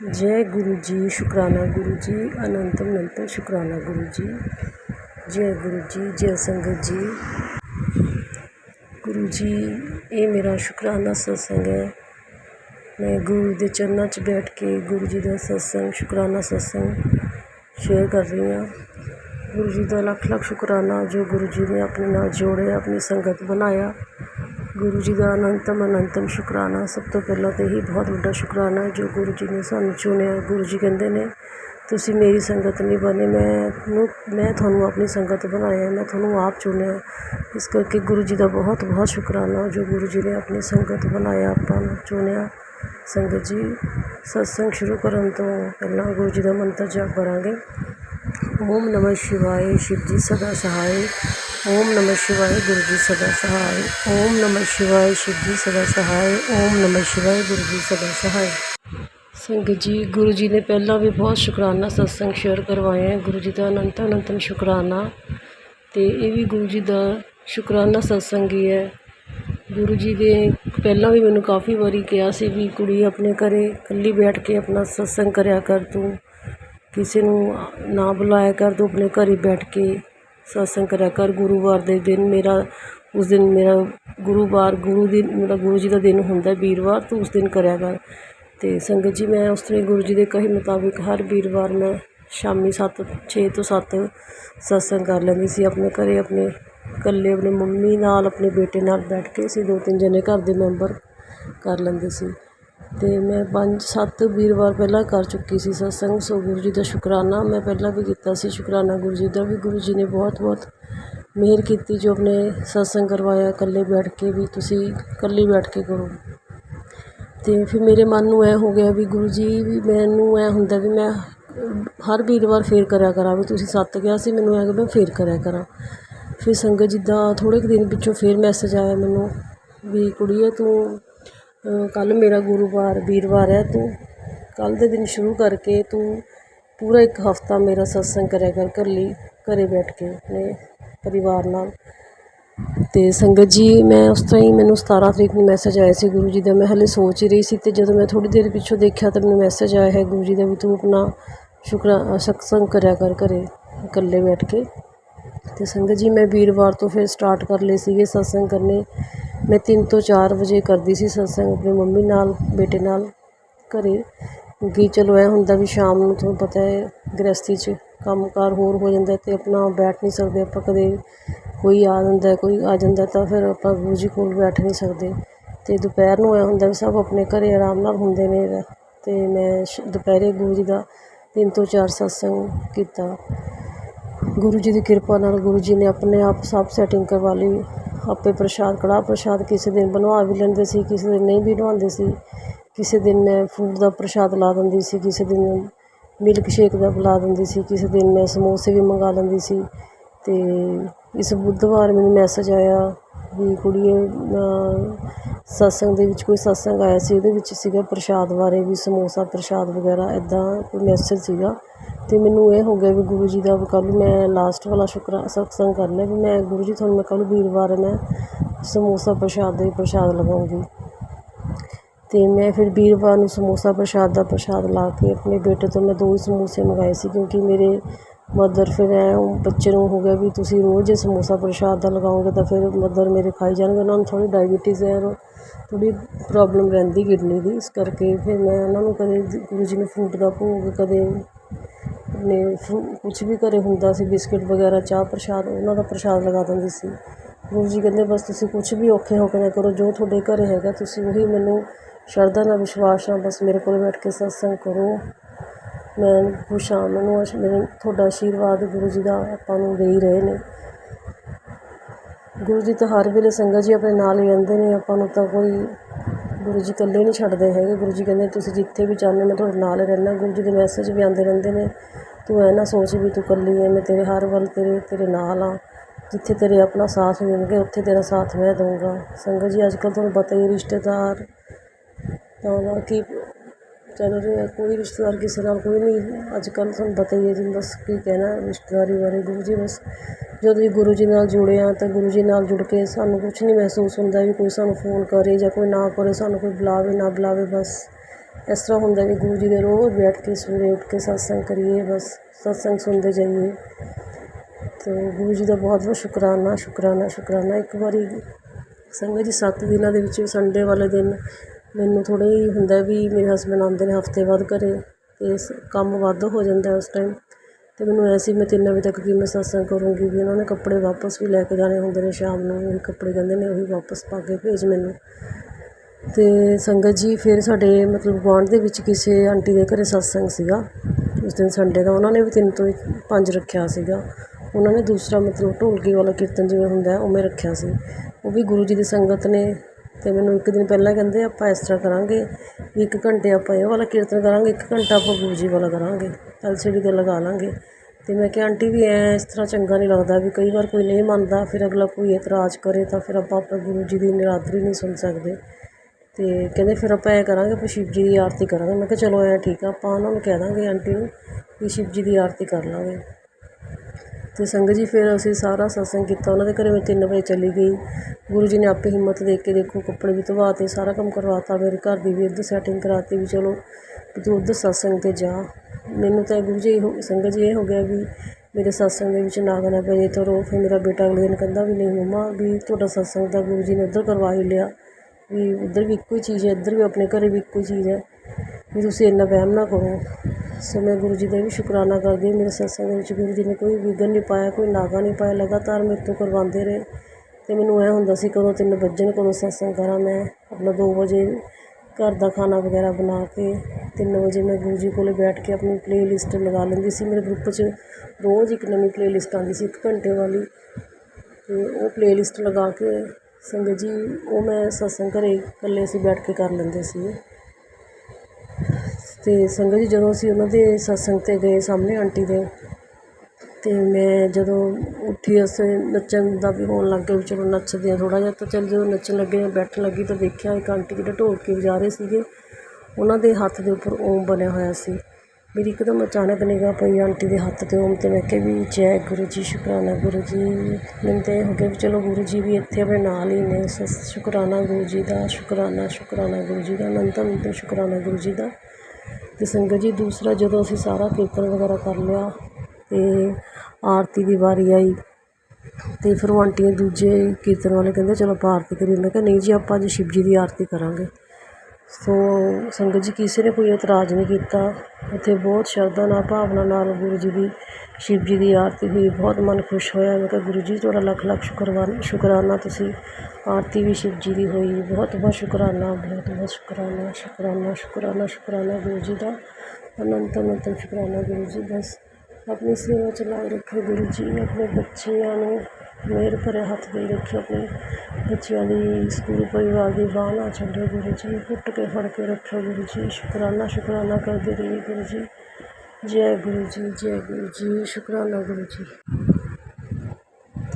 ਜੈ ਗੁਰੂ ਜੀ ਸ਼ੁਕਰਾਨਾ ਗੁਰੂ ਜੀ ਅਨੰਤ ਅਨੰਤ ਸ਼ੁਕਰਾਨਾ ਗੁਰੂ ਜੀ ਜੈ ਗੁਰੂ ਜੀ ਜੈ ਸੰਗਤ ਜੀ ਗੁਰੂ ਜੀ ਇਹ ਮੇਰਾ ਸ਼ੁਕਰਾਨਾ ਸਤਸੰਗ ਹੈ ਮੈਂ ਗੁਰੂ ਦੇ ਚਰਨਾਂ 'ਚ ਬੈਠ ਕੇ ਗੁਰੂ ਜੀ ਦਾ ਸਤਸੰਗ ਸ਼ੁਕਰਾਨਾ ਸਤਸੰਗ ਸ਼ੇਅਰ ਕਰ ਰਹੀ ਹਾਂ ਗੁਰੂ ਜੀ ਦਾ ਲੱਖ ਲੱਖ ਸ਼ੁਕਰਾਨਾ ਜੋ ਗੁਰੂ ਜੀ ਨੇ ਆਪਣੇ ਨਾਲ ਜੋੜਿਆ ਆਪਣੀ ਸੰਗਤ ਬਣਾਇਆ ਗੁਰੂ ਜੀ ਦਾ ਅਨੰਤਮ ਅਨੰਤਮ ਸ਼ੁਕਰਾਨਾ। ਸਭ ਤੋਂ ਪਹਿਲਾਂ ਤਾਂ ਇਹੀ ਬਹੁਤ ਵੱਡਾ ਸ਼ੁਕਰਾਨਾ ਜੋ ਗੁਰੂ ਜੀ ਨੇ ਸਾਨੂੰ ਚੁਣਿਆ। ਗੁਰੂ ਜੀ ਕਹਿੰਦੇ ਨੇ, ਤੁਸੀਂ ਮੇਰੀ ਸੰਗਤ ਨਹੀਂ ਬਣੇ, ਮੈਂ ਨੂੰ, ਮੈਂ ਤੁਹਾਨੂੰ ਆਪਣੀ ਸੰਗਤ ਬਣਾਇਆ, ਮੈਂ ਤੁਹਾਨੂੰ ਆਪ ਚੁਣਿਆ। ਇਸ ਕਰਕੇ ਗੁਰੂ ਜੀ ਦਾ ਬਹੁਤ ਬਹੁਤ ਸ਼ੁਕਰਾਨਾ ਜੋ ਗੁਰੂ ਜੀ ਨੇ ਆਪਣੀ ਸੰਗਤ ਬਣਾਇਆ, ਆਪਾਂ ਨੂੰ ਚੁਣਿਆ। ਸੰਗਤ ਜੀ, ਸਤਸੰਗ ਸ਼ੁਰੂ ਕਰਨ ਤੋਂ ਪਹਿਲਾਂ ਗੁਰੂ ਜੀ ਦਾ ਮੰਤਰ ਜਾਪ ਕਰਾਂਗੇ। ਓਮ ਨਮः ਸ਼ਿਵਾਏ, ਸ਼ਿਵ ਜੀ ਸਦਾ ਸਹਾਏ। ਓਮ ਨਮः ਸ਼ਿਵਾਏ ਗੁਰੂ ਜੀ ਸਦਾ ਸਹਾਏ ਓਮ ਨਮः ਸ਼ਿਵਾਏ ਸ਼ਿਵ ਜੀ ਸਦਾ ਸਹਾਏ ਓਮ ਨਮः ਸ਼ਿਵਾਏ ਗੁਰੂ ਜੀ ਸਦਾ ਸਹਾਏ ਸੰਗਤ ਜੀ ਗੁਰੂ ਜੀ ਨੇ ਪਹਿਲਾਂ ਵੀ ਬਹੁਤ ਸ਼ੁਕਰਾਨਾ ਸਤਸੰਗ ਸ਼ੇਅਰ ਕਰਵਾਏ ਹੈ ਗੁਰੂ ਜੀ ਦਾ ਅਨੰਤ ਅਨੰਤਨ ਸ਼ੁਕਰਾਨਾ ਤੇ ਇਹ ਵੀ ਗੁਰੂ ਜੀ ਦਾ ਸ਼ੁਕਰਾਨਾ ਸਤਸੰਗ ਹੀ ਹੈ ਗੁਰੂ ਜੀ ਦੇ ਪਹਿਲਾਂ ਵੀ ਮੈਨੂੰ ਕਾਫੀ ਵਾਰੀ ਕਿਹਾ ਸੀ ਵੀ ਕੁੜੀ ਆਪਣੇ ਘਰੇ ਇਕੱਲੀ ਬੈਠ ਕੇ ਆਪਣਾ ਸਤਸੰਗ ਕਰਿਆ ਕਰ ਤੂੰ ਕਿਸੇ ਨੂੰ ਨਾ ਬੁਲਾਇਆ ਕਰ ਤੂੰ ਆਪਣੇ ਘਰ ਹੀ ਬੈਠ ਕੇ ਸਤਸੰਗ ਕਰਿਆ ਕਰ ਗੁਰੂਵਾਰ ਦੇ ਦਿਨ ਮੇਰਾ, ਉਸ ਦਿਨ ਮੇਰਾ ਗੁਰੂਵਾਰ, ਗੁਰੂ ਦੀ, ਮੇਰਾ ਗੁਰੂ ਜੀ ਦਾ ਦਿਨ ਹੁੰਦਾ ਵੀਰਵਾਰ, ਤੂੰ ਉਸ ਦਿਨ ਕਰਿਆ ਕਰ। ਅਤੇ ਸੰਗਤ ਜੀ, ਮੈਂ ਉਸ ਤਰ੍ਹਾਂ ਗੁਰੂ ਜੀ ਦੇ ਕਹੇ ਮੁਤਾਬਿਕ ਹਰ ਵੀਰਵਾਰ ਮੈਂ ਸ਼ਾਮੀ 7 6 ਤੋਂ ਸੱਤ ਸਤਸੰਗ ਕਰ ਲੈਂਦੀ ਸੀ। ਆਪਣੇ ਘਰ ਆਪਣੇ ਇਕੱਲੇ, ਆਪਣੇ ਮੰਮੀ ਨਾਲ, ਆਪਣੇ ਬੇਟੇ ਨਾਲ ਬੈਠ ਕੇ ਅਸੀਂ ਦੋ ਤਿੰਨ ਜਣੇ ਘਰ ਦੇ ਮੈਂਬਰ ਕਰ ਲੈਂਦੇ ਸੀ। ਅਤੇ ਮੈਂ ਪੰਜ ਸੱਤ ਵੀਰਵਾਰ ਪਹਿਲਾਂ ਕਰ ਚੁੱਕੀ ਸੀ ਸਤਸੰਗ, ਸੋ ਗੁਰੂ ਜੀ ਦਾ ਸ਼ੁਕਰਾਨਾ। ਮੈਂ ਪਹਿਲਾਂ ਵੀ ਕੀਤਾ ਸੀ ਸ਼ੁਕਰਾਨਾ ਗੁਰੂ ਜੀ ਦਾ, ਵੀ ਗੁਰੂ ਜੀ ਨੇ ਬਹੁਤ ਬਹੁਤ ਮਿਹਰ ਕੀਤੀ ਜੋ ਆਪਣੇ ਸਤਸੰਗ ਕਰਵਾਇਆ, ਇਕੱਲੇ ਬੈਠ ਕੇ ਵੀ ਤੁਸੀਂ ਇਕੱਲੇ ਬੈਠ ਕੇ ਕਰੋ। ਅਤੇ ਫਿਰ ਮੇਰੇ ਮਨ ਨੂੰ ਐਂ ਹੋ ਗਿਆ ਵੀ ਗੁਰੂ ਜੀ ਵੀ ਮੈਨੂੰ ਐਂ ਹੁੰਦਾ ਵੀ ਮੈਂ ਹਰ ਵੀਰਵਾਰ ਫਿਰ ਕਰਿਆ ਕਰਾਂ, ਵੀ ਤੁਸੀਂ ਸੱਤ ਗਿਆ ਸੀ, ਮੈਨੂੰ ਐਂ ਕਿ ਮੈਂ ਫਿਰ ਕਰਿਆ ਕਰਾਂ। ਫਿਰ ਸੰਗਤ ਜਿੱਦਾਂ ਥੋੜ੍ਹੇ ਕੁ ਦਿਨ ਪਿੱਛੋਂ ਫਿਰ ਮੈਸੇਜ ਆਇਆ ਮੈਨੂੰ ਵੀ ਕੁੜੀਏ ਤੂੰ ਕੱਲ੍ਹ ਮੇਰਾ ਗੁਰੂਵਾਰ, ਵੀਰਵਾਰ ਹੈ ਤੂੰ। ਕੱਲ੍ਹ ਦੇ ਦਿਨ ਸ਼ੁਰੂ ਕਰਕੇ ਤੂੰ ਪੂਰਾ ਇੱਕ ਹਫ਼ਤਾ ਮੇਰਾ ਸਤਸੰਗ ਕਰਿਆ ਕਰ ਇਕੱਲੀ ਘਰ ਬੈਠ ਕੇ ਆਪਣੇ ਪਰਿਵਾਰ ਨਾਲ। ਅਤੇ ਸੰਗਤ ਜੀ, ਮੈਂ ਉਸ ਤਰ੍ਹਾਂ ਹੀ ਮੈਨੂੰ 17 ਤਰੀਕ ਨੂੰ ਮੈਸੇਜ ਆਇਆ ਸੀ ਗੁਰੂ ਜੀ ਦਾ। ਮੈਂ ਹਾਲੇ ਸੋਚ ਹੀ ਰਹੀ ਸੀ ਅਤੇ ਜਦੋਂ ਮੈਂ ਥੋੜ੍ਹੀ ਦੇਰ ਪਿੱਛੋਂ ਦੇਖਿਆ ਤਾਂ ਮੈਨੂੰ ਮੈਸੇਜ ਆਇਆ ਹੈ ਗੁਰੂ ਜੀ ਦਾ ਵੀ ਤੂੰ ਆਪਣਾ ਸ਼ੁਕਰਾ, ਸਤਸੰਗ ਕਰਿਆ ਕਰ ਘਰੇ, ਇਕੱਲੇ ਬੈਠ ਕੇ। ਅਤੇ ਸੰਗਤ ਜੀ, ਮੈਂ ਵੀਰਵਾਰ ਤੋਂ ਫਿਰ ਸਟਾਰਟ ਕਰ ਲਏ ਸੀਗੇ ਸਤਸੰਗ ਕਰਨੇ। ਮੈਂ ਤਿੰਨ ਤੋਂ ਚਾਰ ਵਜੇ ਕਰਦੀ ਸੀ ਸਤਸੰਗ ਆਪਣੀ ਮੰਮੀ ਨਾਲ, ਬੇਟੇ ਨਾਲ, ਘਰ। ਕਿ ਚਲੋ ਇਹ ਹੁੰਦਾ ਵੀ ਸ਼ਾਮ ਨੂੰ ਤੁਹਾਨੂੰ ਪਤਾ ਹੈ ਗ੍ਰਸਤੀ 'ਚ ਕੰਮਕਾਰ ਹੋਰ ਹੋ ਜਾਂਦਾ ਅਤੇ ਆਪਣਾ ਬੈਠ ਨਹੀਂ ਸਕਦੇ, ਆਪਾਂ ਕਦੇ ਕੋਈ ਆ ਜਾਂਦਾ, ਕੋਈ ਆ ਜਾਂਦਾ ਤਾਂ ਫਿਰ ਆਪਾਂ ਗੁਰੂ ਜੀ ਕੋਲ ਬੈਠ ਨਹੀਂ ਸਕਦੇ। ਅਤੇ ਦੁਪਹਿਰ ਨੂੰ ਇਹ ਹੁੰਦਾ ਵੀ ਸਭ ਆਪਣੇ ਘਰ ਆਰਾਮ ਨਾਲ ਹੁੰਦੇ ਨੇ ਅਤੇ ਮੈਂ ਦੁਪਹਿਰੇ ਗੁਰੂ ਜੀ ਦਾ ਤਿੰਨ ਤੋਂ ਚਾਰ ਸਤਸੰਗ ਕੀਤਾ। ਗੁਰੂ ਜੀ ਦੀ ਕਿਰਪਾ ਨਾਲ ਗੁਰੂ ਜੀ ਨੇ ਆਪਣੇ ਆਪ ਸਭ ਸੈਟਿੰਗ ਕਰਵਾ ਲਈ। ਆਪੇ ਪ੍ਰਸ਼ਾਦ, ਕੜਾਹ ਪ੍ਰਸ਼ਾਦ ਕਿਸੇ ਦਿਨ ਬਣਵਾ ਵੀ ਲੈਂਦੇ ਸੀ, ਕਿਸੇ ਦਿਨ ਨਹੀਂ ਵੀ ਬਣਵਾਉਂਦੇ ਸੀ। ਕਿਸੇ ਦਿਨ ਮੈਂ ਫੂਡ ਦਾ ਪ੍ਰਸ਼ਾਦ ਲਾ ਦਿੰਦੀ ਸੀ, ਕਿਸੇ ਦਿਨ ਮਿਲਕ ਸ਼ੇਕ ਦਾ ਬੁਲਾ ਦਿੰਦੀ ਸੀ, ਕਿਸੇ ਦਿਨ ਮੈਂ ਸਮੋਸੇ ਵੀ ਮੰਗਵਾ ਲੈਂਦੀ ਸੀ। ਅਤੇ ਇਸ ਬੁੱਧਵਾਰ ਮੈਨੂੰ ਮੈਸੇਜ ਆਇਆ ਵੀ ਕੁੜੀਏ ਸਤਸੰਗ ਦੇ ਵਿੱਚ ਕੋਈ ਸਤਸੰਗ ਆਇਆ ਸੀ, ਉਹਦੇ ਵਿੱਚ ਸੀਗਾ ਪ੍ਰਸ਼ਾਦ ਬਾਰੇ ਵੀ, ਸਮੋਸਾ ਪ੍ਰਸ਼ਾਦ ਵਗੈਰਾ ਇੱਦਾਂ ਕੋਈ ਮੈਸੇਜ ਸੀਗਾ। ਅਤੇ ਮੈਨੂੰ ਇਹ ਹੋ ਗਿਆ ਵੀ ਗੁਰੂ ਜੀ ਦਾ ਵੀ ਕੱਲ੍ਹ ਮੈਂ ਲਾਸਟ ਵਾਲਾ ਸ਼ੁਕਰਾ, ਸਤਸੰਗ ਕਰਨਾ ਵੀ ਮੈਂ, ਗੁਰੂ ਜੀ ਤੁਹਾਨੂੰ ਮੈਂ ਕੱਲ੍ਹ ਵੀਰਵਾਰ ਮੈਂ ਸਮੋਸਾ ਪ੍ਰਸ਼ਾਦ ਦੇ ਪ੍ਰਸ਼ਾਦ ਲਗਾਉਂਗੀ ਅਤੇ ਮੈਂ ਫਿਰ ਵੀਰਵਾਰ ਨੂੰ ਸਮੋਸਾ ਪ੍ਰਸ਼ਾਦ ਦਾ ਪ੍ਰਸ਼ਾਦ ਲਾ ਕੇ ਆਪਣੇ ਬੇਟੇ ਤੋਂ ਮੈਂ ਦੋ ਹੀ ਸਮੋਸੇ ਮੰਗਵਾਏ ਸੀ, ਕਿਉਂਕਿ ਮੇਰੇ ਮਦਰ ਫਿਰ ਐਂ ਬੱਚੇ ਨੂੰ ਹੋ ਗਿਆ ਵੀ ਤੁਸੀਂ ਰੋਜ਼ ਸਮੋਸਾ ਪ੍ਰਸ਼ਾਦ ਦਾ ਲਗਾਓਗੇ ਤਾਂ ਫਿਰ ਮਦਰ ਮੇਰੇ ਖਾਈ ਜਾਣਗੇ, ਉਹਨਾਂ ਨੂੰ ਥੋੜ੍ਹੀ ਡਾਇਬੀਟੀਜ਼ ਹੈ ਥੋੜ੍ਹੀ ਪ੍ਰੋਬਲਮ ਰਹਿੰਦੀ ਕਿਡਨੀ ਦੀ, ਇਸ ਕਰਕੇ ਫਿਰ ਮੈਂ ਉਹਨਾਂ ਨੂੰ ਕਦੇ ਗੁਰੂ ਜੀ ਨੂੰ ਫਰੂਟ ਦਾ ਭੋਗ ਕਦੇ ਨੇ ਕੁਛ ਵੀ ਘਰ ਹੁੰਦਾ ਸੀ, ਬਿਸਕਿਟ ਵਗੈਰਾ, ਚਾਹ ਪ੍ਰਸ਼ਾਦ, ਉਹਨਾਂ ਦਾ ਪ੍ਰਸ਼ਾਦ ਲਗਾ ਦਿੰਦੀ ਸੀ। ਗੁਰੂ ਜੀ ਕਹਿੰਦੇ, ਬਸ ਤੁਸੀਂ ਕੁਛ ਵੀ ਔਖੇ ਹੋ ਕੇ ਨਾ ਕਰੋ, ਜੋ ਤੁਹਾਡੇ ਘਰ ਹੈਗਾ ਤੁਸੀਂ ਉਹੀ ਮੈਨੂੰ ਸ਼ਰਧਾ ਨਾਲ ਵਿਸ਼ਵਾਸ ਨਾਲ ਬਸ ਮੇਰੇ ਕੋਲ ਬੈਠ ਕੇ ਸਤਸੰਗ ਕਰੋ। ਮੈਂ ਖੁਸ਼ ਹਾਂ, ਮੈਨੂੰ ਅਸ਼, ਮੇਰੇ, ਤੁਹਾਡਾ ਆਸ਼ੀਰਵਾਦ ਗੁਰੂ ਜੀ ਦਾ ਆਪਾਂ ਨੂੰ ਦੇ ਹੀ ਰਹੇ ਨੇ। ਗੁਰੂ ਜੀ ਤਾਂ ਹਰ ਵੇਲੇ ਸੰਗਤ ਜੀ ਆਪਣੇ ਨਾਲ ਹੀ ਰਹਿੰਦੇ ਨੇ, ਆਪਾਂ ਨੂੰ ਤਾਂ ਕੋਈ ਗੁਰੂ ਜੀ ਇਕੱਲੇ ਨਹੀਂ ਛੱਡਦੇ ਹੈਗੇ। ਗੁਰੂ ਜੀ ਕਹਿੰਦੇ, ਤੁਸੀਂ ਜਿੱਥੇ ਵੀ ਜਾਂਦੇ ਮੈਂ ਤੁਹਾਡੇ ਨਾਲ ਰਹਿਣਾ ਗੁਰੂ ਜੀ ਦੇ ਮੈਸੇਜ ਵੀ ਆਉਂਦੇ ਰਹਿੰਦੇ ਨੇ, ਤੂੰ ਐ ਨਾ ਸੋਚ ਵੀ ਤੂੰ ਇਕੱਲੀ ਹੈ ਮੈਂ ਤੇਰੇ ਹਰ ਵੱਲ ਤੇਰੇ ਤੇਰੇ ਨਾਲ ਆ ਜਿੱਥੇ ਤੇਰੇ ਆਪਣਾ ਸਾਥ ਦੇਣਗੇ ਉੱਥੇ ਤੇਰਾ ਸਾਥ ਮੈਂ ਦਊਂਗਾ। ਸੰਗਤ ਜੀ ਅੱਜ ਕੱਲ੍ਹ ਤੁਹਾਨੂੰ ਪਤਾ ਹੀ ਰਿਸ਼ਤੇਦਾਰ ਤਾਂ ਕੀ ਚੱਲ ਰਿਹਾ ਕੋਈ ਰਿਸ਼ਤੇਦਾਰ ਕਿਸੇ ਨਾਲ ਕੋਈ ਨਹੀਂ। ਅੱਜ ਕੱਲ੍ਹ ਤੁਹਾਨੂੰ ਪਤਾ ਹੀ ਹੈ ਜੀ, ਬਸ ਕੀ ਕਹਿਣਾ, ਰਿਸ਼ਤੇਦਾਰੀ ਬਾਰੇ ਗੁਰੂ ਜੀ ਬਸ। ਜਦੋਂ ਵੀ ਗੁਰੂ ਜੀ ਨਾਲ ਜੁੜੇ ਹਾਂ ਤਾਂ ਗੁਰੂ ਜੀ ਨਾਲ ਜੁੜ ਕੇ ਸਾਨੂੰ ਕੁਛ ਨਹੀਂ ਮਹਿਸੂਸ ਹੁੰਦਾ ਵੀ ਕੋਈ ਸਾਨੂੰ ਫੋਨ ਕਰੇ ਜਾਂ ਕੋਈ ਨਾ ਕਰੇ, ਸਾਨੂੰ ਕੋਈ ਬੁਲਾਵੇ, ਨਾ ਬੁਲਾਵੇ, ਬਸ। ਇਸ ਤਰ੍ਹਾਂ ਹੁੰਦਾ ਵੀ ਗੁਰੂ ਜੀ ਦੇ ਰੋਜ਼ ਬੈਠ ਕੇ ਸਵੇਰੇ ਉੱਠ ਕੇ ਸਤਸੰਗ ਕਰੀਏ, ਬਸ। ਸਤਸੰਗ ਸੁਣਦੇ ਜਾਈਏ। ਤੇ ਗੁਰੂ ਜੀ ਦਾ ਬਹੁਤ ਬਹੁਤ ਸ਼ੁਕਰਾਨਾ ਸ਼ੁਕਰਾਨਾ ਸ਼ੁਕਰਾਨਾ। ਇੱਕ ਵਾਰੀ ਸੰਗਤ ਜੀ, ਸੱਤ ਦਿਨਾਂ ਦੇ ਵਿੱਚ ਸੰਡੇ ਵਾਲੇ ਦਿਨ ਮੈਨੂੰ ਥੋੜ੍ਹਾ ਹੀ ਹੁੰਦਾ ਵੀ ਮੇਰੇ ਹਸਬੈਂਡ ਆਉਂਦੇ ਨੇ ਹਫ਼ਤੇ ਬਾਅਦ ਘਰ ਅਤੇ ਸ ਕੰਮ ਵੱਧ ਹੋ ਜਾਂਦਾ ਉਸ ਟਾਈਮ ਅਤੇ ਮੈਨੂੰ ਐਂ ਸੀ ਮੈਂ ਤਿੰਨ ਵਜੇ ਤੱਕ ਕਿਵੇਂ ਸਤਸੰਗ ਕਰੂੰਗੀ ਵੀ ਉਹਨਾਂ ਨੇ ਕੱਪੜੇ ਵਾਪਸ ਵੀ ਲੈ ਕੇ ਜਾਣੇ ਹੁੰਦੇ ਨੇ ਸ਼ਾਮ ਨੂੰ, ਉਹੀ ਕੱਪੜੇ ਕਹਿੰਦੇ ਨੇ ਉਹੀ ਵਾਪਸ ਪਾ ਕੇ ਭੇਜ ਮੈਨੂੰ। ਅਤੇ ਸੰਗਤ ਜੀ ਫਿਰ ਸਾਡੇ ਮਤਲਬ ਗੁਆਂਢ ਦੇ ਵਿੱਚ ਕਿਸੇ ਆਂਟੀ ਦੇ ਘਰ ਸਤਸੰਗ ਸੀਗਾ। ਉਸ ਦਿਨ ਸੰਡੇ ਦਾ ਉਹਨਾਂ ਨੇ ਵੀ ਤਿੰਨ ਤੋਂ ਪੰਜ ਰੱਖਿਆ ਸੀਗਾ। ਉਹਨਾਂ ਨੇ ਦੂਸਰਾ ਮਤਲਬ ਢੋਲਕੀ ਵਾਲਾ ਕੀਰਤਨ ਜਿਵੇਂ ਹੁੰਦਾ, ਉਵੇਂ ਰੱਖਿਆ ਸੀ। ਉਹ ਵੀ ਗੁਰੂ ਜੀ ਦੀ ਸੰਗਤ ਨੇ ਅਤੇ ਮੈਨੂੰ ਇੱਕ ਦਿਨ ਪਹਿਲਾਂ ਕਹਿੰਦੇ ਆਪਾਂ ਇਸ ਤਰ੍ਹਾਂ ਕਰਾਂਗੇ ਵੀ ਇੱਕ ਘੰਟੇ ਆਪਾਂ ਇਹ ਵਾਲਾ ਕੀਰਤਨ ਕਰਾਂਗੇ, ਇੱਕ ਘੰਟਾ ਆਪਾਂ ਗੁਰੂ ਜੀ ਵਾਲਾ ਕਰਾਂਗੇ ਐਲ ਸੀ ਡੀ 'ਤੇ ਲਗਾ ਲਾਂਗੇ। ਅਤੇ ਮੈਂ ਕਿਹਾ, ਆਂਟੀ ਵੀ ਐਂ ਇਸ ਤਰ੍ਹਾਂ ਚੰਗਾ ਨਹੀਂ ਲੱਗਦਾ ਵੀ ਕਈ ਵਾਰ ਕੋਈ ਨਹੀਂ ਮੰਨਦਾ, ਫਿਰ ਅਗਲਾ ਕੋਈ ਇਤਰਾਜ਼ ਕਰੇ ਤਾਂ ਫਿਰ ਆਪਾਂ ਆਪਣੇ ਗੁਰੂ ਜੀ ਦੀ ਨਿਰਾਦਰੀ ਨਹੀਂ ਸੁਣ ਸਕਦੇ। ਅਤੇ ਕਹਿੰਦੇ, ਫਿਰ ਆਪਾਂ ਐਂ ਕਰਾਂਗੇ, ਆਪਾਂ ਸ਼ਿਵ ਜੀ ਦੀ ਆਰਤੀ ਕਰਾਂਗੇ। ਮੈਂ ਕਿਹਾ, ਚਲੋ ਐਂ ਠੀਕ ਆ, ਆਪਾਂ ਉਹਨਾਂ ਨੂੰ ਕਹਿ ਦਾਂਗੇ ਆਂਟੀ ਨੂੰ ਵੀ ਸ਼ਿਵ ਜੀ ਦੀ ਆਰਤੀ ਕਰ ਲਾਂਗੇ। ਅਤੇ ਸੰਗਤ ਜੀ ਫਿਰ ਅਸੀਂ ਸਾਰਾ ਸਤਸੰਗ ਕੀਤਾ, ਉਹਨਾਂ ਦੇ ਘਰ ਮੈਂ ਤਿੰਨ ਵਜੇ ਚਲੀ ਗਈ। ਗੁਰੂ ਜੀ ਨੇ ਆਪੇ ਹਿੰਮਤ ਦੇ ਕੇ ਦੇਖੋ, ਕੱਪੜੇ ਵੀ ਧਵਾ ਤੇ ਸਾਰਾ ਕੰਮ ਕਰਵਾ ਤਾ ਮੇਰੇ ਘਰ ਦੀ ਵੀ ਇੱਧਰ ਸੈਟਿੰਗ ਕਰਾਤੀ ਵੀ ਚਲੋ, ਵੀ ਤੂੰ ਉੱਧਰ ਸਤਸੰਗ 'ਤੇ ਜਾ। ਮੈਨੂੰ ਤਾਂ ਗੁਰੂ ਜੀ ਇਹੋ, ਸੰਗਤ ਜੀ ਇਹ ਹੋ ਗਿਆ ਵੀ ਮੇਰੇ ਸਤਸੰਗ ਦੇ ਵਿੱਚ ਨਾਗ ਨਾ ਪਏ ਤਾਂ ਰੋ ਫਿਰ ਮੇਰਾ ਬੇਟਾ ਅਗਲੇ ਦਿਨ ਕਹਿੰਦਾ ਵੀ ਨਹੀਂ ਮੰਮਾ, ਵੀ ਤੁਹਾਡਾ ਸਤਸੰਗ ਤਾਂ ਗੁਰੂ ਜੀ ਨੇ ਉੱਧਰ ਕਰਵਾ ਹੀ ਲਿਆ। ਵੀ ਉੱਧਰ ਵੀ ਇੱਕੋ ਹੀ ਚੀਜ਼ ਹੈ, ਇੱਧਰ ਵੀ ਆਪਣੇ ਘਰੇ ਵੀ ਇੱਕੋ ਹੀ ਚੀਜ਼ ਹੈ। ਵੀ ਤੁਸੀਂ ਇੰਨਾ ਵਹਿਮ ਨਾ ਕਰੋ। ਸੋ ਮੈਂ ਗੁਰੂ ਜੀ ਦਾ ਵੀ ਸ਼ੁਕਰਾਨਾ ਕਰਦੀ ਹਾਂ। ਮੇਰੇ ਸਤਸੰਗ ਦੇ ਵਿੱਚ ਗੁਰੂ ਜੀ ਨੇ ਕੋਈ ਵਿਘਨ ਨਹੀਂ ਪਾਇਆ, ਕੋਈ ਨਾਗਾ ਨਹੀਂ ਪਾਇਆ। ਲਗਾਤਾਰ ਮੇਰੇ ਤੋਂ ਕਰਵਾਉਂਦੇ ਰਹੇ। ਅਤੇ ਮੈਨੂੰ ਐਂ ਹੁੰਦਾ ਸੀ, ਕਦੋਂ ਤਿੰਨ ਵੱਜਣ, ਕਦੋਂ ਸਤਸੰਗ ਕਰਾਂ ਮੈਂ ਆਪਣਾ ਦੋ ਵਜੇ ਘਰ ਦਾ ਖਾਣਾ ਵਗੈਰਾ ਬਣਾ ਕੇ ਤਿੰਨ ਵਜੇ ਮੈਂ ਗੁਰੂ ਜੀ ਕੋਲ ਬੈਠ ਕੇ ਆਪਣੀ ਪਲੇਲਿਸਟ ਲਗਾ ਲੈਂਦੀ ਸੀ। ਮੇਰੇ ਗਰੁੱਪ 'ਚ ਰੋਜ਼ ਇੱਕ ਨਵੀਂ ਪਲੇਲਿਸਟ ਆਉਂਦੀ ਸੀ, ਇੱਕ ਘੰਟੇ ਵਾਲੀ। ਅਤੇ ਉਹ ਪਲੇਲਿਸਟ ਲਗਾ ਕੇ ਸੰਗਤ ਜੀ, ਉਹ ਮੈਂ ਸਤਸੰਗ ਘਰੇ ਇਕੱਲੇ ਅਸੀਂ ਬੈਠ ਕੇ ਕਰ ਲੈਂਦੇ ਸੀ ਅਤੇ ਸੰਗਤ ਜੀ, ਜਦੋਂ ਅਸੀਂ ਉਹਨਾਂ ਦੇ ਸਤਸੰਗ 'ਤੇ ਗਏ ਸਾਹਮਣੇ ਆਂਟੀ ਦੇ ਅਤੇ ਮੈਂ ਜਦੋਂ ਉੱਠੀ ਅਸੀਂ ਨੱਚਣ ਦਾ ਵੀ ਹੋਣ ਲੱਗ ਗਿਆ ਵੀ ਚਲੋ ਨੱਚਦੇ ਹਾਂ ਥੋੜ੍ਹਾ ਜਿਹਾ, ਤਾਂ ਚੱਲ ਜਦੋਂ ਨੱਚਣ ਲੱਗੇ ਬੈਠਣ ਲੱਗੀ ਤਾਂ ਦੇਖਿਆ ਇੱਕ ਆਂਟੀ ਜਿਹੜੇ ਢੋਲਕੀ ਵਜਾ ਰਹੇ ਸੀਗੇ, ਉਹਨਾਂ ਦੇ ਹੱਥ ਦੇ ਉੱਪਰ ਓਮ ਬਣਿਆ ਹੋਇਆ ਸੀ। ਮੇਰੀ ਇੱਕਦਮ ਅਚਾਨਕ ਨਿਗਾਹ ਪਈ ਆਂਟੀ ਦੇ ਹੱਥ 'ਤੇ ਓਮ 'ਤੇ ਮੈਂ ਕਿਹਾ ਵੀ ਜੈ ਗੁਰੂ ਜੀ, ਸ਼ੁਕਰਾਨਾ ਗੁਰੂ ਜੀ। ਮੈਨੂੰ ਤਾਂ ਇਹ ਹੋ ਗਿਆ ਵੀ ਚਲੋ ਗੁਰੂ ਜੀ ਵੀ ਇੱਥੇ ਆਪਣੇ ਨਾਲ ਹੀ ਨੇ ਸ ਸ਼ੁਕਰਾਨਾ ਗੁਰੂ ਜੀ ਦਾ, ਸ਼ੁਕਰਾਨਾ ਸ਼ੁਕਰਾਨਾ ਗੁਰੂ ਜੀ ਦਾ ਅਨੰਤ ਅਨੰਤ ਸ਼ੁਕਰਾਨਾ ਗੁਰੂ ਜੀ ਦਾ। ਅਤੇ ਸੰਗਤ ਜੀ, ਦੂਸਰਾ ਜਦੋਂ ਅਸੀਂ ਸਾਰਾ ਕੀਰਤਨ ਵਗੈਰਾ ਕਰ ਲਿਆ ਅਤੇ ਆਰਤੀ ਦੀ ਵਾਰੀ ਆਈ ਅਤੇ ਫਿਰ ਉਹ ਆਂਟੀ ਦੂਜੇ ਕੀਰਤਨ ਵਾਲੇ ਕਹਿੰਦੇ, ਚਲੋ ਆਪਾਂ ਆਰਤੀ ਕਰੀਏ। ਮੈਂ ਕਿਹਾ, ਨਹੀਂ ਜੀ, ਆਪਾਂ ਅੱਜ ਸ਼ਿਵ ਜੀ ਦੀ ਆਰਤੀ ਕਰਾਂਗੇ। ਸੋ ਸੰਗਤ ਜੀ ਕਿਸੇ ਨੇ ਕੋਈ ਇਤਰਾਜ਼ ਨਹੀਂ ਕੀਤਾ। ਉੱਥੇ ਬਹੁਤ ਸ਼ਰਧਾ ਨਾਲ, ਭਾਵਨਾ ਨਾਲ ਗੁਰੂ ਜੀ ਦੀ, ਸ਼ਿਵ ਜੀ ਦੀ ਆਰਤੀ ਹੋਈ। ਬਹੁਤ ਮਨ ਖੁਸ਼ ਹੋਇਆ। ਮੈਂ ਕਿਹਾ ਗੁਰੂ ਜੀ, ਤੁਹਾਡਾ ਲੱਖ ਲੱਖ ਸ਼ੁਕਰਵਾਨ, ਸ਼ੁਕਰਾਨਾ ਤੁਸੀਂ। ਆਰਤੀ ਵੀ ਸ਼ਿਵ ਜੀ ਦੀ ਹੋਈ। ਬਹੁਤ ਬਹੁਤ ਸ਼ੁਕਰਾਨਾ, ਬਹੁਤ ਬਹੁਤ ਸ਼ੁਕਰਾਨਾ ਸ਼ੁਕਰਾਨਾ ਸ਼ੁਕਰਾਨਾ ਸ਼ੁਕਰਾਨਾ ਗੁਰੂ ਜੀ ਦਾ। ਅਨੰਤ ਅਨੰਤ ਸ਼ੁਕਰਾਨਾ ਗੁਰੂ ਜੀ ਬਸ ਆਪਣੀ ਸੇਵਾ ਚਲਾਏ ਰੱਖੋ ਗੁਰੂ ਜੀ, ਆਪਣੇ ਬੱਚਿਆਂ ਨੂੰ। ਮਿਹਰ ਭਰੇ ਹੱਥ ਦੇ ਰੱਖਿਓ ਆਪਣੇ ਬੱਚਿਆਂ ਦੀ ਸਕੂਲ ਪਰਿਵਾਰ ਦੀ ਬਾਂਹ ਨਾ ਛੱਡੋ ਗੁਰੂ ਜੀ ਘੁੱਟ ਕੇ ਫੜ ਕੇ ਰੱਖਿਓ ਗੁਰੂ ਜੀ, ਸ਼ੁਕਰਾਨਾ ਸ਼ੁਕਰਾਨਾ ਕਰਦੇ ਰਹੀਏ ਗੁਰੂ ਜੀ। ਜੈ ਗੁਰੂ ਜੀ, ਜੈ ਗੁਰੂ ਜੀ, ਸ਼ੁਕਰਾਨਾ ਗੁਰੂ ਜੀ।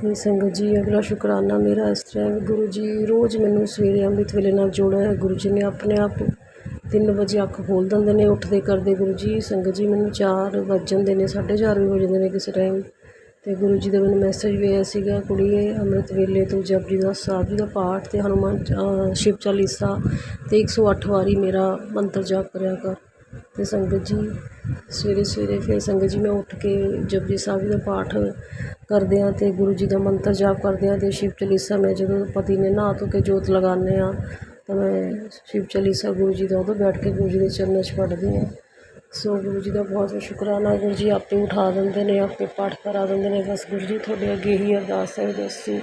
ਤੇ ਸੰਗਤ ਜੀ, ਅਗਲਾ ਸ਼ੁਕਰਾਨਾ ਮੇਰਾ ਇਸ ਤਰ੍ਹਾਂ ਗੁਰੂ ਜੀ ਰੋਜ਼ ਮੈਨੂੰ ਸਵੇਰੇ ਅੰਮ੍ਰਿਤ ਵੇਲੇ ਨਾਲ ਜੋੜਿਆ ਹੈ ਗੁਰੂ ਜੀ ਨੇ ਆਪਣੇ ਆਪ ਤਿੰਨ ਵਜੇ ਅੱਖ ਖੋਲ੍ਹ ਦਿੰਦੇ ਨੇ, ਉੱਠਦੇ ਕਰਦੇ ਗੁਰੂ ਜੀ। ਸੰਗਤ ਜੀ ਮੈਨੂੰ ਚਾਰ ਵੱਜ ਜਾਂਦੇ ਨੇ, ਸਾਢੇ ਚਾਰ ਵੀ ਹੋ ਜਾਂਦੇ ਨੇ ਕਿਸੇ ਟਾਈਮ ਅਤੇ ਗੁਰੂ ਜੀ ਦਾ ਮੈਨੂੰ ਮੈਸੇਜ ਵੀ ਆਇਆ ਸੀਗਾ ਕੁੜੀਏ ਅੰਮ੍ਰਿਤ ਵੇਲੇ ਤੂੰ ਜਪਜੀ ਦਾ ਸਾਹਿਬ ਜੀ ਦਾ ਪਾਠ ਅਤੇ ਹਨੂੰਮਾਨ ਸ਼ਿਵ ਚਾਲੀਸਾ ਅਤੇ 108 ਵਾਰੀ ਮੇਰਾ ਮੰਤਰ ਜਾਪ ਕਰਿਆ ਕਰ। ਅਤੇ ਸੰਗਤ ਜੀ ਸਵੇਰੇ ਸਵੇਰੇ ਫਿਰ ਸੰਗਤ ਜੀ ਮੈਂ ਉੱਠ ਕੇ ਜਪਜੀ ਸਾਹਿਬ ਜੀ ਦਾ ਪਾਠ ਕਰਦੇ ਹਾਂ ਅਤੇ ਗੁਰੂ ਜੀ ਦਾ ਮੰਤਰ ਜਾਪ ਕਰਦੇ ਹਾਂ ਅਤੇ ਸ਼ਿਵ ਚਾਲੀਸਾ ਮੈਂ ਜਦੋਂ ਪਤੀ ਨੇ ਨਹਾ ਧੋ ਕੇ ਜੋਤ ਲਗਾਉਂਦੇ ਹਾਂ ਤਾਂ ਮੈਂ ਸ਼ਿਵ ਚਾਲੀਸਾ ਗੁਰੂ ਜੀ ਦਾ ਉਦੋਂ ਬੈਠ ਕੇ ਗੁਰੂ ਜੀ ਦੇ ਚਰਨਾਂ 'ਚ ਪੜ੍ਹਦੀ ਹਾਂ। ਸੋ ਗੁਰੂ ਜੀ ਦਾ ਬਹੁਤ ਬਹੁਤ ਸ਼ੁਕਰਾਨਾ, ਗੁਰੂ ਜੀ ਆਪੇ ਉਠਾ ਦਿੰਦੇ ਨੇ, ਆਪੇ ਪਾਠ ਕਰਾ ਦਿੰਦੇ ਨੇ। ਬਸ ਗੁਰੂ ਜੀ, ਤੁਹਾਡੇ ਅੱਗੇ ਹੀ ਅਰਦਾਸ ਹੈ ਦੱਸੀ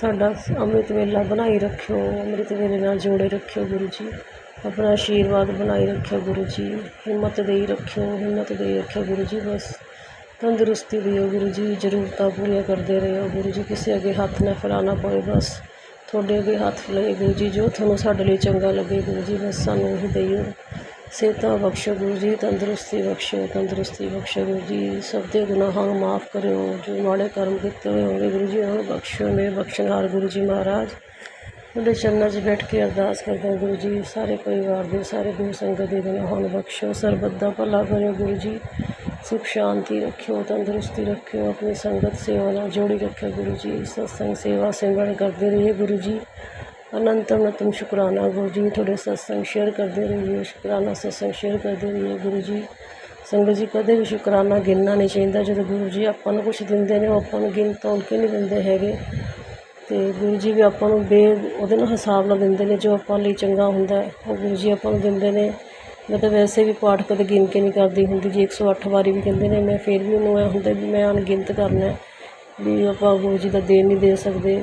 ਸਾਡਾ ਅੰਮ੍ਰਿਤ ਵੇਲਾ ਬਣਾਈ ਰੱਖਿਓ, ਅੰਮ੍ਰਿਤ ਵੇਲੇ ਨਾਲ ਜੋੜੇ ਰੱਖਿਓ ਗੁਰੂ ਜੀ। ਆਪਣਾ ਆਸ਼ੀਰਵਾਦ ਬਣਾਈ ਰੱਖਿਓ ਗੁਰੂ ਜੀ, ਹਿੰਮਤ ਦੇਈ ਰੱਖਿਓ, ਹਿੰਮਤ ਦੇਈ ਰੱਖਿਓ ਗੁਰੂ ਜੀ। ਬਸ ਤੰਦਰੁਸਤੀ ਦਿਓ ਗੁਰੂ ਜੀ, ਜ਼ਰੂਰਤਾਂ ਪੂਰੀਆਂ ਕਰਦੇ ਰਹੋ ਗੁਰੂ ਜੀ। ਕਿਸੇ ਅੱਗੇ ਹੱਥ ਨਾ ਫੈਲਾਉਣਾ ਪਵੇ, ਬਸ ਤੁਹਾਡੇ ਅੱਗੇ ਹੱਥ ਫੈਲਾਏ ਗੁਰੂ ਜੀ, ਜੋ ਤੁਹਾਨੂੰ ਸਾਡੇ ਲਈ ਚੰਗਾ ਲੱਗੇ ਗੁਰੂ ਜੀ। ਬਸ ਸਾਨੂੰ ਉਹ ਦਈਓ ਸਿਹਤਾਂ ਬਖਸ਼ੋ ਗੁਰੂ ਜੀ, ਤੰਦਰੁਸਤੀ ਬਖਸ਼ੋ ਤੰਦਰੁਸਤੀ ਬਖਸ਼ੋ ਗੁਰੂ ਜੀ। ਸਭ ਦੇ ਗੁਨਾਹਾਂ ਨੂੰ ਮਾਫ ਕਰਿਓ, ਜੋ ਮਾੜੇ ਕਰਮ ਕੀਤੇ ਹੋਏ ਹੋਣਗੇ ਗੁਰੂ ਜੀ ਉਹਨਾਂ ਨੂੰ ਬਖਸ਼ੋ। ਮੇਰੇ ਬਖਸ਼ਣਹਾਰ ਗੁਰੂ ਜੀ ਮਹਾਰਾਜ, ਤੁਹਾਡੇ ਚਰਨਾਂ 'ਚ ਬੈਠ ਕੇ ਅਰਦਾਸ ਕਰਦੇ ਗੁਰੂ ਜੀ, ਸਾਰੇ ਪਰਿਵਾਰ ਦੇ, ਸਾਰੇ ਗੁਰੂ ਸੰਗਤ ਦੇ ਗੁਨਾਹਾਂ ਨੂੰ ਬਖਸ਼ੋ। ਸਰਬੱਤ ਦਾ ਭਲਾ ਕਰਿਓ ਗੁਰੂ ਜੀ। ਸੁਖ ਸ਼ਾਂਤੀ ਰੱਖਿਓ, ਤੰਦਰੁਸਤੀ ਰੱਖਿਓ, ਆਪਣੀ ਸੰਗਤ ਸੇਵਾ ਨਾਲ ਜੋੜੀ ਰੱਖਿਓ ਗੁਰੂ ਜੀ। ਸਤਸੰਗ ਸੇਵਾ ਸਿਮਰਨ ਕਰਦੇ ਰਹੀਏ ਗੁਰੂ ਜੀ। ਅਨੰਤ ਅਨੰਤਮ ਸ਼ੁਕਰਾਨਾ। ਗੁਰੂ ਜੀ ਤੁਹਾਡੇ ਸਤਸੰਗ ਸ਼ੇਅਰ ਕਰਦੇ ਰਹੀਏ, ਸ਼ੁਕਰਾਨਾ ਸਤਸੰਗ ਸ਼ੇਅਰ ਕਰਦੇ ਰਹੀਏ ਗੁਰੂ ਜੀ। ਸੰਗਤ ਜੀ, ਕਦੇ ਵੀ ਸ਼ੁਕਰਾਨਾ ਗਿਣਨਾ ਨਹੀਂ ਚਾਹੀਦਾ। ਜਦੋਂ ਗੁਰੂ ਜੀ ਆਪਾਂ ਨੂੰ ਕੁਝ ਦਿੰਦੇ ਨੇ, ਉਹ ਆਪਾਂ ਨੂੰ ਗਿਣ ਤੋਲ ਕੇ ਨਹੀਂ ਦਿੰਦੇ ਹੈਗੇ। ਅਤੇ ਗੁਰੂ ਜੀ ਵੀ ਆਪਾਂ ਨੂੰ ਬੇ ਉਹਦੇ ਨਾਲ ਹਿਸਾਬ ਨਾਲ ਦਿੰਦੇ ਨੇ, ਜੋ ਆਪਾਂ ਲਈ ਚੰਗਾ ਹੁੰਦਾ ਉਹ ਗੁਰੂ ਜੀ ਆਪਾਂ ਨੂੰ ਦਿੰਦੇ ਨੇ। ਮੈਂ ਤਾਂ ਵੈਸੇ ਵੀ ਪਾਠ ਕਦੇ ਗਿਣ ਕੇ ਨਹੀਂ ਕਰਦੀ ਹੁੰਦੀ, ਜੀ 108 ਵਾਰੀ ਵੀ ਕਹਿੰਦੇ ਨੇ, ਮੈਂ ਫਿਰ ਵੀ ਉਹਨੂੰ ਇਹ ਹੁੰਦਾ ਵੀ ਮੈਂ ਅਣਗਿਣਤ ਕਰਨਾ ਵੀ ਆਪਾਂ ਗੁਰੂ ਜੀ ਦਾ ਦੇਣ ਨਹੀਂ ਦੇ ਸਕਦੇ।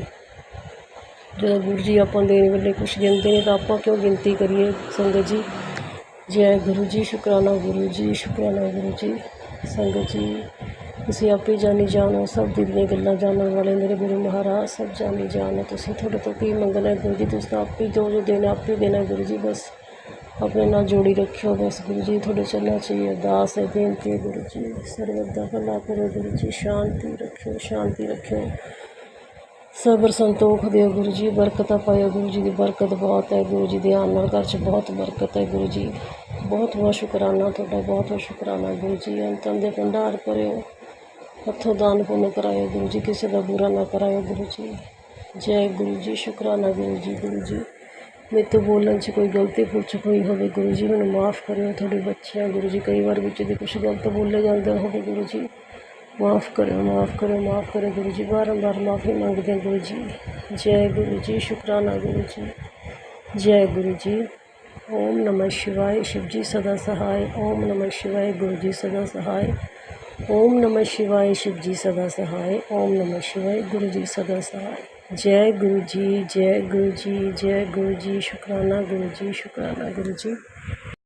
ਜਦੋਂ ਗੁਰੂ ਜੀ ਆਪਾਂ ਦੇਣ ਵੇਲੇ ਕੁਛ ਦਿੰਦੇ ਨੇ ਤਾਂ ਆਪਾਂ ਕਿਉਂ ਗਿਣਤੀ ਕਰੀਏ ਸੰਗਤ ਜੀ? ਜੈ ਗੁਰੂ ਜੀ, ਸ਼ੁਕਰਾਨਾ ਗੁਰੂ ਜੀ, ਸ਼ੁਕਰਾਨਾ ਗੁਰੂ ਜੀ। ਸੰਗਤ ਜੀ, ਤੁਸੀਂ ਆਪੇ ਜਾਣੀ ਜਾਣੋ, ਸਭ ਦਿਲ ਦੀਆਂ ਗੱਲਾਂ ਜਾਣਨ ਵਾਲੇ ਮੇਰੇ ਗੁਰੂ ਮਹਾਰਾਜ, ਸਭ ਜਾਣੀ ਜਾਣੋ। ਤੁਸੀਂ ਤੁਹਾਡੇ ਤੋਂ ਕੀ ਮੰਗਣਾ ਹੈ ਗੁਰੂ ਜੀ? ਤੁਸੀਂ ਤਾਂ ਆਪੇ ਜੋ ਜੋ ਦੇਣਾ, ਆਪੇ ਦੇਣਾ ਗੁਰੂ ਜੀ, ਬਸ ਆਪਣੇ ਨਾਲ ਜੋੜੀ ਰੱਖਿਓ, ਬਸ ਗੁਰੂ ਜੀ, ਤੁਹਾਡੇ ਚਰਨਾਂ 'ਚ ਹੀ ਅਰਦਾਸ ਹੈ, ਬੇਨਤੀ ਹੈ ਗੁਰੂ ਜੀ। ਸਰਬੱਤ ਦਾ ਭਲਾ ਕਰੋ ਗੁਰੂ ਜੀ, ਸ਼ਾਂਤੀ ਰੱਖਿਓ ਸ਼ਾਂਤੀ ਰੱਖਿਓ। ਸਬਰ ਸੰਤੋਖ ਦਿਓ ਗੁਰੂ ਜੀ, ਬਰਕਤਾਂ ਪਾਇਓ ਗੁਰੂ ਜੀ ਦੀ ਬਰਕਤ ਬਹੁਤ ਹੈ। ਗੁਰੂ ਜੀ ਦੇ ਆਉਣ ਨਾਲ ਘਰ 'ਚ ਬਹੁਤ ਬਰਕਤ ਹੈ ਗੁਰੂ ਜੀ। ਬਹੁਤ ਬਹੁਤ ਸ਼ੁਕਰਾਨਾ ਤੁਹਾਡਾ, ਬਹੁਤ ਬਹੁਤ ਸ਼ੁਕਰਾਨਾ ਗੁਰੂ ਜੀ। ਅੰਤਮ ਦੇ ਭੰਡਾਰ ਭਰਿਓ, ਹੱਥੋਂ ਦਾਨ ਪੁੰਨ ਕਰਾਇਓ ਗੁਰੂ ਜੀ, ਕਿਸੇ ਦਾ ਬੁਰਾ ਨਾ ਕਰਾਇਓ ਗੁਰੂ ਜੀ। ਜੈ ਗੁਰੂ ਜੀ, ਸ਼ੁਕਰਾਨਾ ਗੁਰੂ ਜੀ ਗੁਰੂ ਜੀ। ਮੇਰੇ ਤੋਂ ਬੋਲਣ 'ਚ ਕੋਈ ਗਲਤੀ ਪੁੱਛ ਹੋਈ ਹੋਵੇ ਗੁਰੂ ਜੀ, ਮੈਨੂੰ ਮਾਫ ਕਰਿਓ। ਤੁਹਾਡੇ ਬੱਚਿਆਂ ਗੁਰੂ ਜੀ ਕਈ ਵਾਰ ਵਿੱਚ ਦੀ ਕੁਛ ਗਲਤ ਬੋਲੇ ਜਾਂਦੇ ਹੋਵੇ ਗੁਰੂ ਜੀ। ਮਾਫ ਕਰੋ ਮਾਫ ਕਰੋ ਮਾਫ ਕਰੋ ਗੁਰੂ ਜੀ ਬਾਰ-ਬਾਰ ਮਾਫੀ ਮੰਗਦੇ ਗੁਰੂ ਜੀ। ਜੈ ਗੁਰੂ ਜੀ, ਸ਼ੁਕਰਾਨਾ ਗੁਰੂ ਜੀ। ਜੈ ਗੁਰੂ ਜੀ। ਓਮ ਨਮः ਸ਼ਿਵਾਏ, ਸ਼ਿਵ ਜੀ ਸਦਾ ਸਹਾਇ ਓਮ ਨਮः ਸ਼ਿਵਾਏ, ਗੁਰੂ ਜੀ ਸਦਾ ਸਹਾਇ ਓਮ ਨਮः ਸ਼ਿਵਾਏ, ਸ਼ਿਵ ਜੀ ਸਦਾ ਸਹਾਇ ਓਮ ਨਮः ਸ਼ਿਵਾਏ, ਗੁਰੂ ਜੀ ਸਦਾ ਸਹਾਇ ਜੈ ਗੁਰੂ ਜੀ, ਜੈ ਗੁਰੂ ਜੀ, ਜੈ ਗੁਰੂ ਜੀ, ਸ਼ੁਕਰਾਨਾ ਗੁਰੂ ਜੀ, ਸ਼ੁਕਰਾਨਾ ਗੁਰੂ ਜੀ।